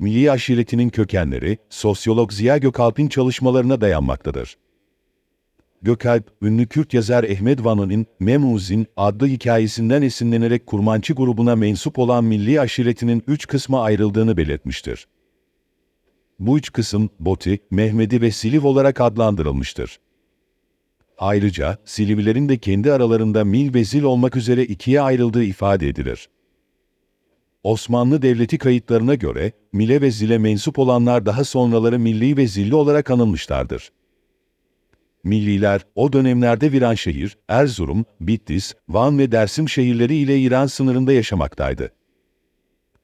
Milli aşiretinin kökenleri, sosyolog Ziya Gökalp'in çalışmalarına dayanmaktadır. Gökalp, ünlü Kürt yazar Ahmet Van'ın Memuzin adlı hikayesinden esinlenerek Kurmançı grubuna mensup olan milli aşiretinin üç kısma ayrıldığını belirtmiştir. Bu üç kısım, Boti, Mehmedi ve Siliv olarak adlandırılmıştır. Ayrıca, Silivlilerin de kendi aralarında Mil ve Zil olmak üzere ikiye ayrıldığı ifade edilir. Osmanlı Devleti kayıtlarına göre, Mil'e ve Zil'e mensup olanlar daha sonraları Milli ve Zilli olarak anılmışlardır. Milliler, o dönemlerde Viranşehir, Erzurum, Bitlis, Van ve Dersim şehirleri ile İran sınırında yaşamaktaydı.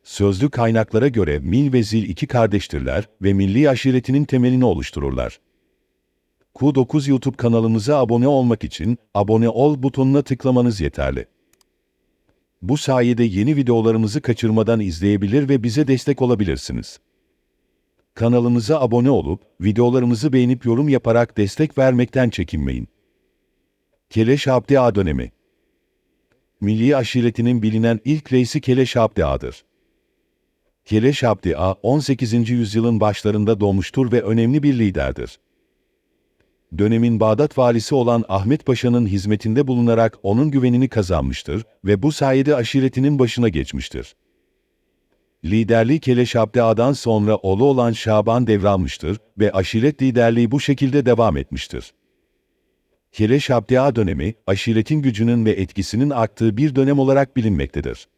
Sözlü kaynaklara göre Mil ve Zil iki kardeştirler ve milli aşiretinin temelini oluştururlar. Q9 YouTube kanalımıza abone olmak için abone ol butonuna tıklamanız yeterli. Bu sayede yeni videolarımızı kaçırmadan izleyebilir ve bize destek olabilirsiniz. Kanalımıza abone olup, videolarımızı beğenip yorum yaparak destek vermekten çekinmeyin. Keleş Abdi Ağa dönemi Milli aşiretinin bilinen ilk reisi Keleş Abdi Ağa'dır. Keleş Abdi Ağa, 18. yüzyılın başlarında doğmuştur ve önemli bir liderdir. Dönemin Bağdat valisi olan Ahmet Paşa'nın hizmetinde bulunarak onun güvenini kazanmıştır ve bu sayede aşiretinin başına geçmiştir. Liderliği Keleş Abdi Ağa'dan sonra oğlu olan Şaban devralmıştır ve aşiret liderliği bu şekilde devam etmiştir. Keleş Abdi Ağa dönemi, aşiretin gücünün ve etkisinin arttığı bir dönem olarak bilinmektedir.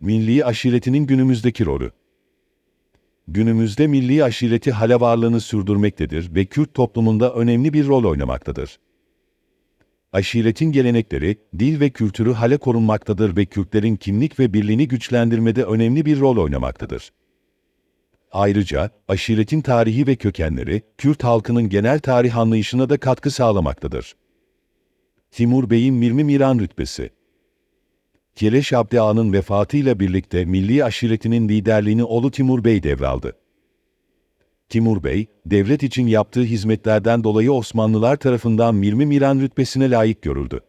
Milli aşiretinin günümüzdeki rolü Günümüzde milli aşireti hala varlığını sürdürmektedir ve Kürt toplumunda önemli bir rol oynamaktadır. Aşiretin gelenekleri, dil ve kültürü hale korunmaktadır ve Kürtlerin kimlik ve birliğini güçlendirmede önemli bir rol oynamaktadır. Ayrıca, aşiretin tarihi ve kökenleri, Kürt halkının genel tarih anlayışına da katkı sağlamaktadır. Timur Bey'in Mirmi Miran rütbesi Keleş Abdi Ağa'nın vefatıyla birlikte milli aşiretinin liderliğini oğlu Timur Bey devraldı. Timur Bey, devlet için yaptığı hizmetlerden dolayı Osmanlılar tarafından Mirmi Miran rütbesine layık görüldü.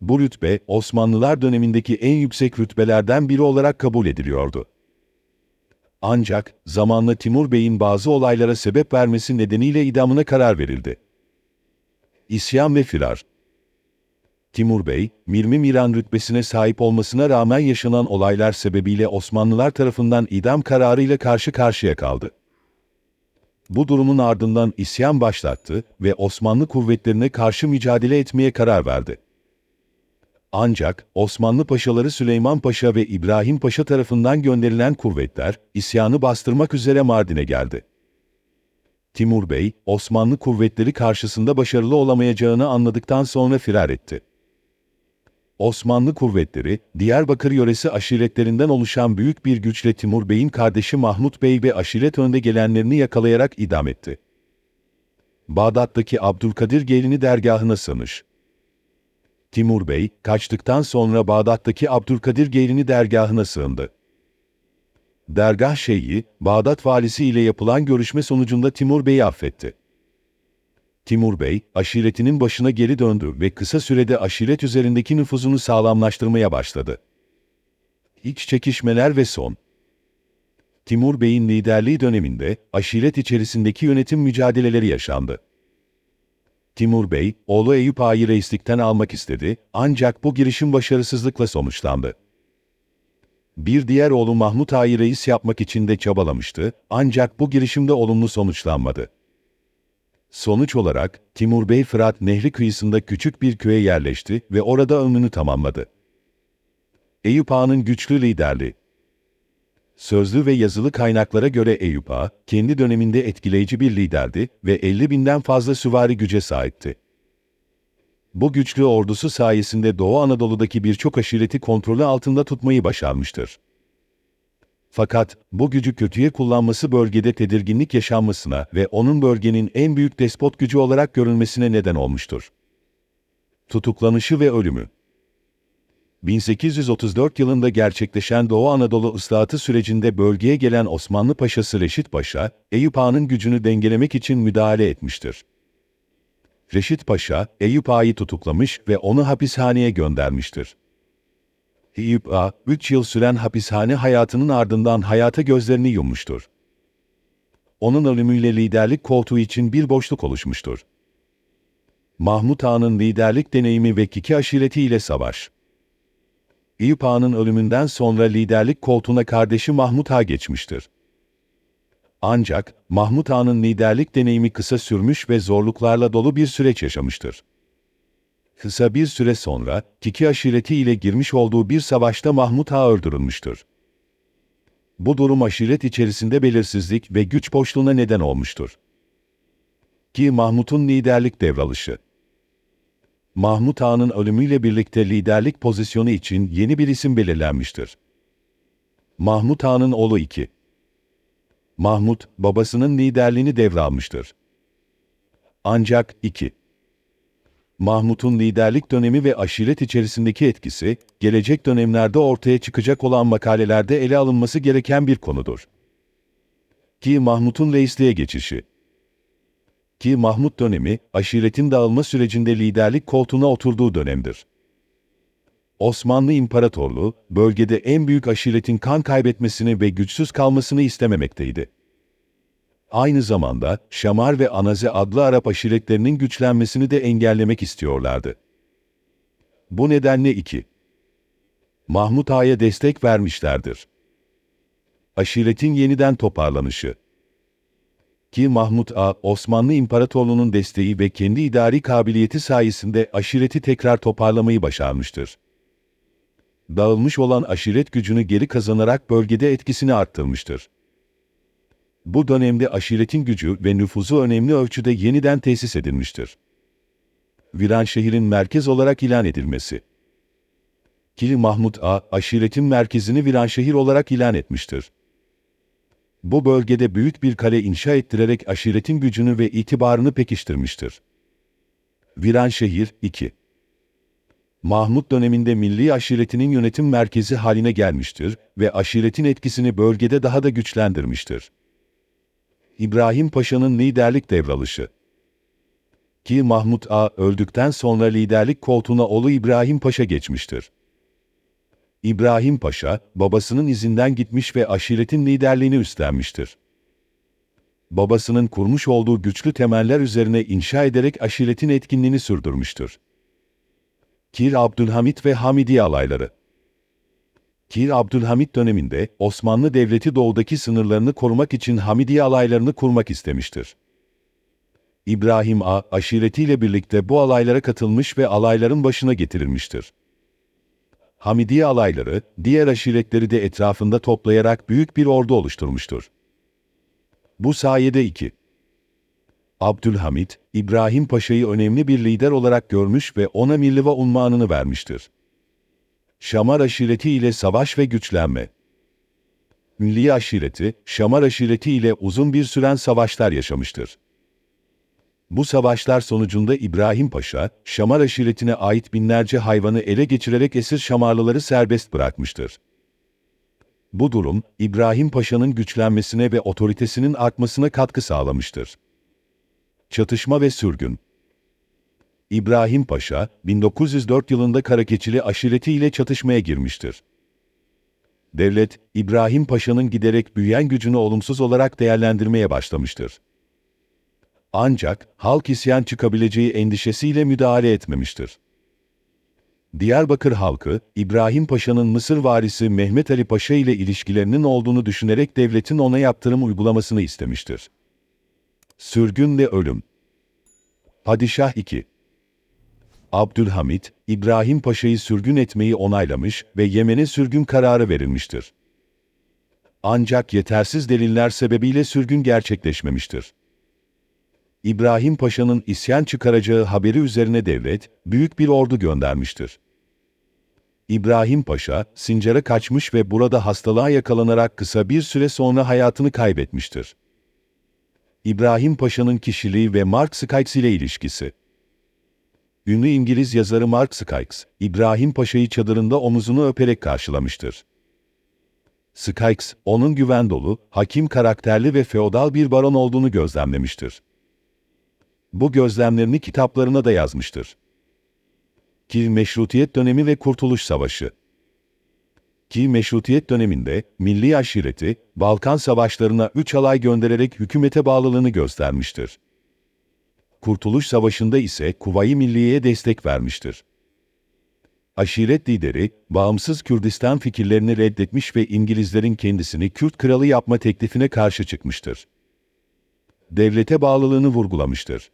Bu rütbe, Osmanlılar dönemindeki en yüksek rütbelerden biri olarak kabul ediliyordu. Ancak, zamanla Timur Bey'in bazı olaylara sebep vermesi nedeniyle idamına karar verildi. İsyan ve firar Timur Bey, Mirmi Miran rütbesine sahip olmasına rağmen yaşanan olaylar sebebiyle Osmanlılar tarafından idam kararıyla karşı karşıya kaldı. Bu durumun ardından isyan başlattı ve Osmanlı kuvvetlerine karşı mücadele etmeye karar verdi. Ancak Osmanlı paşaları Süleyman Paşa ve İbrahim Paşa tarafından gönderilen kuvvetler isyanı bastırmak üzere Mardin'e geldi. Timur Bey, Osmanlı kuvvetleri karşısında başarılı olamayacağını anladıktan sonra firar etti. Osmanlı kuvvetleri, Diyarbakır yöresi aşiretlerinden oluşan büyük bir güçle Timur Bey'in kardeşi Mahmut Bey ve aşiret önde gelenlerini yakalayarak idam etti. Bağdat'taki Abdülkadir Gelini dergahına sığınış. Timur Bey, kaçtıktan sonra Bağdat'taki Abdülkadir Gelini dergahına sığındı. Dergah şeyhi, Bağdat valisi ile yapılan görüşme sonucunda Timur Bey'i affetti. Timur Bey, aşiretinin başına geri döndü ve kısa sürede aşiret üzerindeki nüfuzunu sağlamlaştırmaya başladı. İç çekişmeler ve son Timur Bey'in liderliği döneminde aşiret içerisindeki yönetim mücadeleleri yaşandı. Timur Bey, oğlu Eyüp Ağa'yı reislikten almak istedi, ancak bu girişim başarısızlıkla sonuçlandı. Bir diğer oğlu Mahmut Ağa'yı reis yapmak için de çabalamıştı, ancak bu girişimde olumlu sonuçlanmadı. Sonuç olarak, Timur Bey Fırat Nehri kıyısında küçük bir köye yerleşti ve orada ömrünü tamamladı. Eyüp Ağa'nın güçlü liderliği Sözlü ve yazılı kaynaklara göre Eyüp Ağa, kendi döneminde etkileyici bir liderdi ve 50 binden fazla süvari güce sahipti. Bu güçlü ordusu sayesinde Doğu Anadolu'daki birçok aşireti kontrolü altında tutmayı başarmıştır. Fakat bu gücü kötüye kullanması bölgede tedirginlik yaşanmasına ve onun bölgenin en büyük despot gücü olarak görülmesine neden olmuştur. Tutuklanışı ve ölümü 1834 yılında gerçekleşen Doğu Anadolu ıslahatı sürecinde bölgeye gelen Osmanlı Paşası Reşit Paşa, Eyüp Ağa'nın gücünü dengelemek için müdahale etmiştir. Reşit Paşa, Eyüp Ağa'yı tutuklamış ve onu hapishaneye göndermiştir. Eyüp A, 3 yıl süren hapishane hayatının ardından hayata gözlerini yummuştur. Onun ölümüyle liderlik koltuğu için bir boşluk oluşmuştur. Mahmut Ağa'nın liderlik deneyimi ve Kiki aşireti ile savaş. Eyüp Ağa'nın ölümünden sonra liderlik koltuğuna kardeşi Mahmut Ağa geçmiştir. Ancak Mahmut Ağa'nın liderlik deneyimi kısa sürmüş ve zorluklarla dolu bir süreç yaşamıştır. Kısa bir süre sonra Kiki aşireti ile girmiş olduğu bir savaşta Mahmut Ağa öldürülmüştür. Bu durum aşiret içerisinde belirsizlik ve güç boşluğuna neden olmuştur. Ki Mahmut'un liderlik devralışı. Mahmut Ağa'nın ölümüyle birlikte liderlik pozisyonu için yeni bir isim belirlenmiştir. Mahmut Ağa'nın oğlu 2. Mahmut, babasının liderliğini devralmıştır. Ancak 2. Mahmut'un liderlik dönemi ve aşiret içerisindeki etkisi, gelecek dönemlerde ortaya çıkacak olan makalelerde ele alınması gereken bir konudur. Ki Mahmut'un reisliğe geçişi. Ki Mahmut dönemi, aşiretin dağılma sürecinde liderlik koltuğuna oturduğu dönemdir. Osmanlı İmparatorluğu, bölgede en büyük aşiretin kan kaybetmesini ve güçsüz kalmasını istememekteydi. Aynı zamanda Şamar ve Anaze adlı Arap aşiretlerinin güçlenmesini de engellemek istiyorlardı. Bu nedenle iki. Mahmut Ağa'ya destek vermişlerdir. Aşiretin yeniden toparlanışı. Ki Mahmut Ağa, Osmanlı İmparatorluğu'nun desteği ve kendi idari kabiliyeti sayesinde aşireti tekrar toparlamayı başarmıştır. Dağılmış olan aşiret gücünü geri kazanarak bölgede etkisini arttırmıştır. Bu dönemde aşiretin gücü ve nüfuzu önemli ölçüde yeniden tesis edilmiştir. Viranşehir'in merkez olarak ilan edilmesi. Kili Mahmut A, aşiretin merkezini Viranşehir olarak ilan etmiştir. Bu bölgede büyük bir kale inşa ettirerek aşiretin gücünü ve itibarını pekiştirmiştir. Viranşehir 2 Mahmut döneminde milli aşiretinin yönetim merkezi haline gelmiştir ve aşiretin etkisini bölgede daha da güçlendirmiştir. İbrahim Paşa'nın liderlik devralışı. Ki Mahmut A öldükten sonra liderlik koltuğuna oğlu İbrahim Paşa geçmiştir. İbrahim Paşa, babasının izinden gitmiş ve aşiretin liderliğini üstlenmiştir. Babasının kurmuş olduğu güçlü temeller üzerine inşa ederek aşiretin etkinliğini sürdürmüştür. Kir Abdülhamit ve Hamidi alayları Kir Abdülhamit döneminde Osmanlı Devleti doğudaki sınırlarını korumak için Hamidiye alaylarını kurmak istemiştir. İbrahim A, aşiretiyle birlikte bu alaylara katılmış ve alayların başına getirilmiştir. Hamidiye alayları, diğer aşiretleri de etrafında toplayarak büyük bir ordu oluşturmuştur. Bu sayede iki. Abdülhamit, İbrahim Paşa'yı önemli bir lider olarak görmüş ve ona Mirliva unvanını vermiştir. Şamar aşireti ile savaş ve güçlenme. Milli aşireti, Şamar aşireti ile uzun bir süren savaşlar yaşamıştır. Bu savaşlar sonucunda İbrahim Paşa, Şamar aşiretine ait binlerce hayvanı ele geçirerek esir Şamarlıları serbest bırakmıştır. Bu durum, İbrahim Paşa'nın güçlenmesine ve otoritesinin artmasına katkı sağlamıştır. Çatışma ve sürgün İbrahim Paşa, 1904 yılında Karakeçili aşireti ile çatışmaya girmiştir. Devlet, İbrahim Paşa'nın giderek büyüyen gücünü olumsuz olarak değerlendirmeye başlamıştır. Ancak halk isyan çıkabileceği endişesiyle müdahale etmemiştir. Diyarbakır halkı, İbrahim Paşa'nın Mısır varisi Mehmet Ali Paşa ile ilişkilerinin olduğunu düşünerek devletin ona yaptırım uygulamasını istemiştir. Sürgün ve ölüm Padişah 2 Abdülhamit, İbrahim Paşa'yı sürgün etmeyi onaylamış ve Yemen'e sürgün kararı verilmiştir. Ancak yetersiz deliller sebebiyle sürgün gerçekleşmemiştir. İbrahim Paşa'nın isyan çıkaracağı haberi üzerine devlet, büyük bir ordu göndermiştir. İbrahim Paşa, Sincar'a kaçmış ve burada hastalığa yakalanarak kısa bir süre sonra hayatını kaybetmiştir. İbrahim Paşa'nın kişiliği ve Mark Sykes ile ilişkisi Ünlü İngiliz yazarı Mark Sykes, İbrahim Paşa'yı çadırında omuzunu öperek karşılamıştır. Sykes, onun güven dolu, hakim karakterli ve feodal bir baron olduğunu gözlemlemiştir. Bu gözlemlerini kitaplarına da yazmıştır. Ki Meşrutiyet Dönemi ve Kurtuluş Savaşı ki Meşrutiyet döneminde milli aşireti, Balkan savaşlarına üç alay göndererek hükümete bağlılığını göstermiştir. Kurtuluş Savaşı'nda ise Kuvayi Milliye'ye destek vermiştir. Aşiret lideri, bağımsız Kürdistan fikirlerini reddetmiş ve İngilizlerin kendisini Kürt kralı yapma teklifine karşı çıkmıştır. Devlete bağlılığını vurgulamıştır.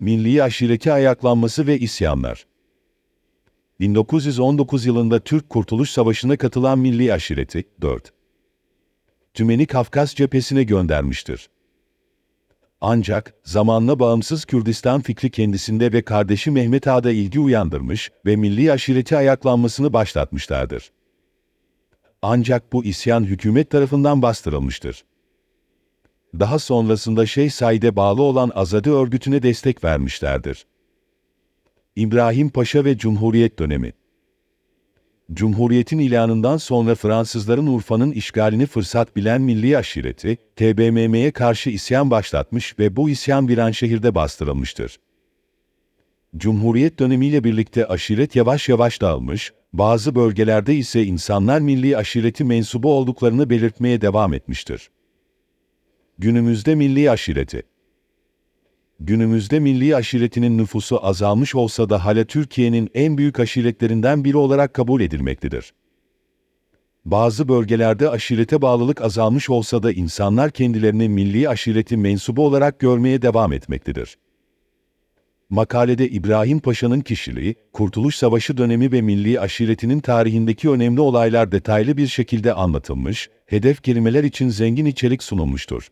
Milli aşireti ayaklanması ve isyanlar 1919 yılında Türk Kurtuluş Savaşı'na katılan Milli Aşireti, 4. Tümeni Kafkas cephesine göndermiştir. Ancak zamanla bağımsız Kürdistan fikri kendisinde ve kardeşi Mehmet Ağa'da ilgi uyandırmış ve milli aşireti ayaklanmasını başlatmışlardır. Ancak bu isyan hükümet tarafından bastırılmıştır. Daha sonrasında Şeyh Said'e bağlı olan Azadi örgütüne destek vermişlerdir. İbrahim Paşa ve Cumhuriyet dönemi Cumhuriyetin ilanından sonra Fransızların Urfa'nın işgalini fırsat bilen milli aşireti, TBMM'ye karşı isyan başlatmış ve bu isyan Viranşehir'de bastırılmıştır. Cumhuriyet dönemiyle birlikte aşiret yavaş yavaş dağılmış, bazı bölgelerde ise insanlar milli aşireti mensubu olduklarını belirtmeye devam etmiştir. Günümüzde milli aşireti Günümüzde milli aşiretinin nüfusu azalmış olsa da hala Türkiye'nin en büyük aşiretlerinden biri olarak kabul edilmektedir. Bazı bölgelerde aşirete bağlılık azalmış olsa da insanlar kendilerini milli aşireti mensubu olarak görmeye devam etmektedir. Makalede İbrahim Paşa'nın kişiliği, Kurtuluş Savaşı dönemi ve milli aşiretinin tarihindeki önemli olaylar detaylı bir şekilde anlatılmış, hedef kelimeler için zengin içerik sunulmuştur.